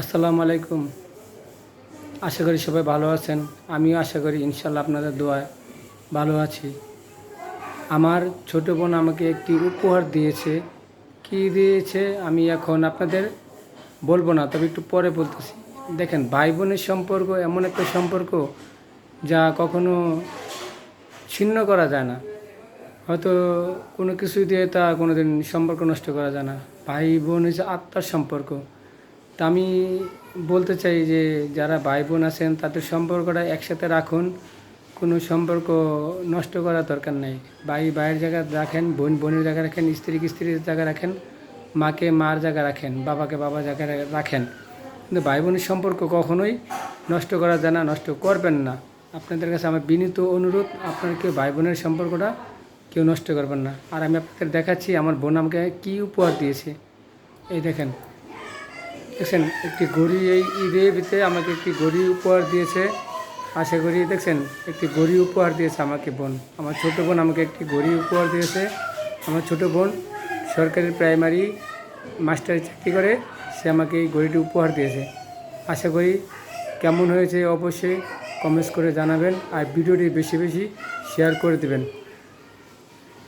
আসসালামু আলাইকুম। আশা করি সবাই ভালো আছেন। আমিও আশা করি ইনশাল্লাহ আপনাদের দোয়ায় ভালো আছি। আমার ছোট বোন আমাকে একটি উপহার দিয়েছে। কি দিয়েছে আমি এখন আপনাদের বলব না, তবে একটু পরে বলতেছি। দেখেন ভাই বোনের সম্পর্ক এমন একটা সম্পর্ক যা কখনো ছিন্ন করা যায় না। হয়তো কোনো কিছু দিয়ে তা কোনো দিন সম্পর্ক নষ্ট করা যায় না। ভাই বোন হচ্ছে আত্মার সম্পর্ক। তা আমি বলতে চাই যে যারা ভাই বোন আছেন, তাদের সম্পর্কটা একসাথে রাখুন। কোনো সম্পর্ক নষ্ট করার দরকার নেই। ভাই ভাইয়ের জায়গায় রাখেন, বোন বোনের জায়গায় রাখেন স্ত্রীকে স্ত্রীর জায়গায় রাখেন, মাকে মার জায়গায় রাখেন, বাবাকে বাবার জায়গায় রাখেন। কিন্তু ভাই বোনের সম্পর্ক কখনোই নষ্ট করা যায় না, নষ্ট করবেন না। আপনাদের কাছে আমার বিনীত অনুরোধ, আপনার কেউ ভাই বোনের সম্পর্কটা কেউ নষ্ট করবেন না। আর আমি আপনাদের দেখাচ্ছি, আমার বোন আমাকে কী উপহার দিয়েছে। এই দেখেন। দেখছেন, একটি ঘড়ি এই ঈদের ভিতরে আমাকে একটি ঘড়ি উপহার দিয়েছে। আশা করি দেখছেন, একটি ঘড়ি উপহার দিয়েছে আমাকে বোন। আমার ছোট বোন আমাকে একটি ঘড়ি উপহার দিয়েছে। আমার ছোট বোন সরকারি প্রাইমারি মাস্টারি চাকরি করে, সে আমাকে এই ঘড়িটি উপহার দিয়েছে। আশা করি কেমন হয়েছে অবশ্যই কমেন্টস করে জানাবেন আর ভিডিওটি বেশি বেশি শেয়ার করে দেবেন।